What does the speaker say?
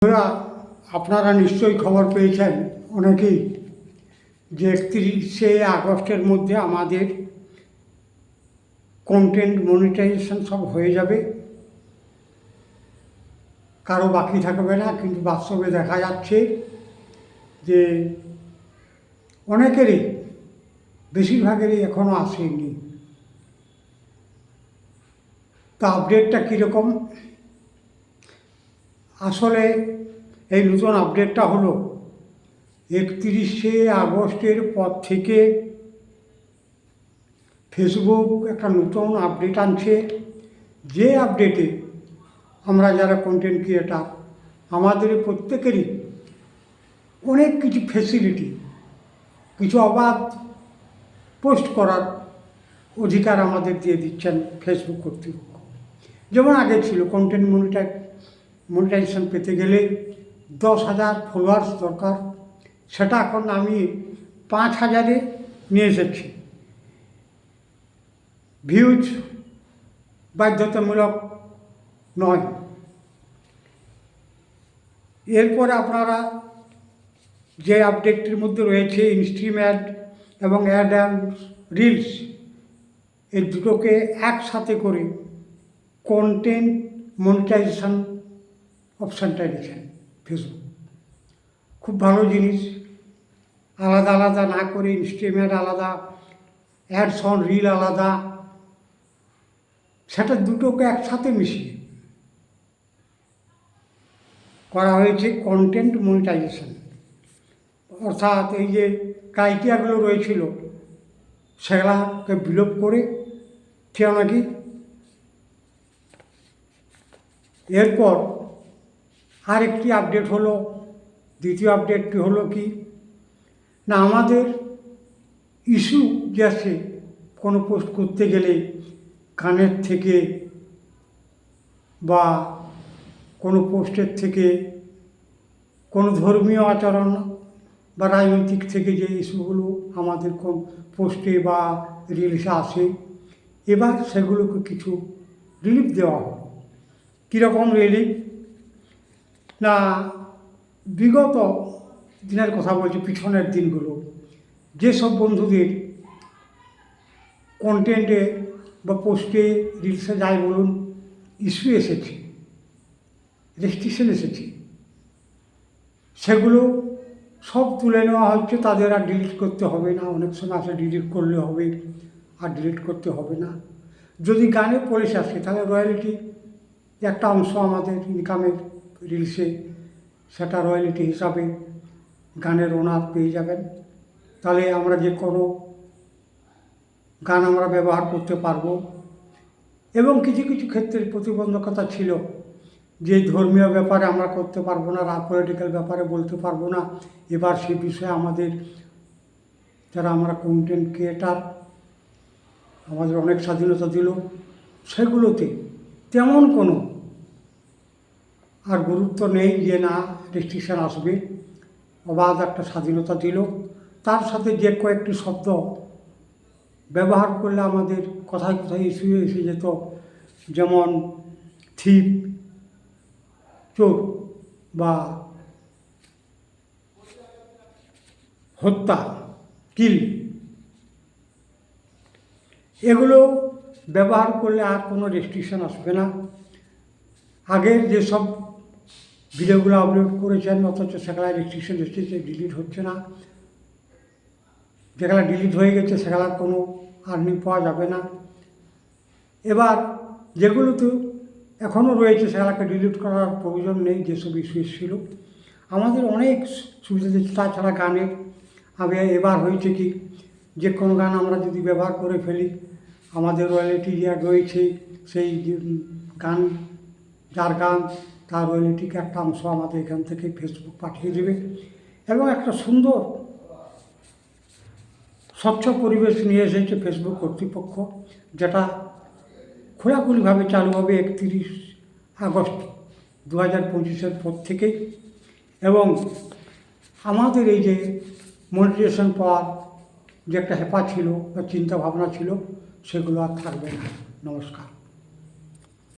বন্ধুরা, আপনারা নিশ্চয়ই খবর পেয়েছেন অনেকেই যে একত্রিশে আগস্টের মধ্যে আমাদের কন্টেন্ট মনিটাইজেশন সব হয়ে যাবে। কারও বাকি থাকবে না, কিন্তু বাস্তবে দেখা যাচ্ছে যে অনেকেরই, বেশিরভাগেরই এখনও আসেনি। তা আপডেটটা কীরকম? আসলে এই নতুন আপডেটটা হলো একত্রিশে আগস্টের পর থেকে ফেসবুক একটা নতুন আপডেট আনছে। যে আপডেটে আমরা যারা কন্টেন্ট ক্রিয়েটার আমাদের প্রত্যেকেরই অনেক কিছু ফেসিলিটি কিছু অবাধ পোস্ট করার অধিকার আমাদের দিয়ে দিচ্ছেন ফেসবুক কর্তৃপক্ষ। যেমন আগে ছিল কন্টেন্ট মনিটাই মনিটাইজেশন পেতে গেলে দশ হাজার ফলোয়ার্স দরকার। সেটা এখন আমি পাঁচ হাজারে নিয়ে এসেছি। ভিউজ বাধ্যতামূলক নয়। এরপরে আপনারা যে আপডেটটির মধ্যে রয়েছে ইনস্ট্রিম অ্যাড এবং অ্যাড অ্যান্ড রিলস এই দুটোকে একসাথে করে কন্টেন্ট মনিটাইজেশন অপশানটা দিয়েছেন ফেসবুক খুব ভালো জিনিস। আলাদা আলাদা না করে ইনস্ট্রিম আলাদা অ্যাডস অন রিল আলাদা। সেটা দুটোকে একসাথে মিশিয়ে করা হয়েছে কন্টেন্ট মনিটাইজেশন অর্থাৎ এই যে ক্রাইটেরিয়াগুলো রয়েছিল, সেগুলাকে বিলোপ করে কেউ নাকি এরপর আরেকটি আপডেট হলো, দ্বিতীয় আপডেটটি হলো কি? না, আমাদের ইস্যু আছে, কোনো পোস্ট করতে গেলে কানের থেকে বা কোনো পোস্টের থেকে কোনো ধর্মীয় আচরণ বা রাজনৈতিক থেকে যে ইস্যুগুলো আমাদের কোন পোস্টে বা রিলসে আসে, এবার সেগুলোকে কিছু রিলিফ দেওয়া হলো। কীরকম রিলিফ না, বিগত দিনের কথা বলছি, পিছনের দিনগুলো। যেসব বন্ধুদের কন্টেন্টে বা পোস্টে রিলসে যাই বলুন ইস্যু এসেছে রেস্ট্রিকশন এসেছে, সেগুলো সব তুলে নেওয়া হচ্ছে, তাদের আর ডিলিট করতে হবে না। অনেক সময় আসে ডিলিট করলে হবে, আর ডিলিট করতে হবে না। যদি গানে পলিশ আসে, তাহলে রয়্যালিটি একটা অংশ আমাদের ইনকামের রিলসে সেটা রয়্যালিটি হিসাবে গানের ওনার পেয়ে যাবেন। তাহলে আমরা যে কোনো গান আমরা ব্যবহার করতে পারব। এবং কিছু কিছু ক্ষেত্রে প্রতিবন্ধকতা ছিল যে ধর্মীয় ব্যাপারে আমরা করতে পারব না রা পলিটিক্যাল ব্যাপারে বলতে পারব না। এবার সে বিষয়ে আমাদের যারা আমরা কন্টেন্ট ক্রিয়েটার আমাদের অনেক স্বাধীনতা দিল। সেগুলোতে তেমন কোনো আর গুরুত্ব নেই যে না রেস্ট্রিকশান আসবে। অবাধ একটা স্বাধীনতা দিল। তার সাথে যে কয়েকটি শব্দ ব্যবহার করলে আমাদের কথায় কথায় ইস্যু এসে যেত, যেমন থিপ, চোর বা হত্যা, কিল। এগুলো ব্যবহার করলে আর কোনো রেস্ট্রিকশন আসবে না। আগের যেসব ভিডিওগুলো আপলোড করেছেন, অথচ সেগুলা রেস্ট্রিকশন এসেছে ডিলিট হচ্ছে না। যেগুলো ডিলিট হয়ে গেছে সেগুলার কোনো আর্নিং পাওয়া যাবে না। এবার যেগুলো তো এখনও রয়েছে, সেগুলোকে ডিলিট করার প্রয়োজন নেই, যেসব ইস্যু এসেছিল আমাদের অনেক সুবিধা দিচ্ছে তাছাড়া গানের আগে এবার হয়েছে কি, যে কোনো গান আমরা যদি ব্যবহার করে ফেলি, আমাদের রয়্যালিটি রয়েছে, সেই গান, যার গান তার রয়্যালিটিকে একটা অংশ আমাদের এখান থেকে ফেসবুক পাঠিয়ে দেবে এবং একটা সুন্দর স্বচ্ছ পরিবেশ নিয়ে এসেছে ফেসবুক কর্তৃপক্ষ, যেটা খোলাখুলিভাবে চালু হবে একত্রিশ আগস্ট দু হাজার পঁচিশের পর থেকেই এবং আমাদের এই যে মনিটাইজেশন পাওয়ার যে একটা হেপা ছিল বা চিন্তা ভাবনা ছিল, সেগুলো আর থাকবে না। নমস্কার।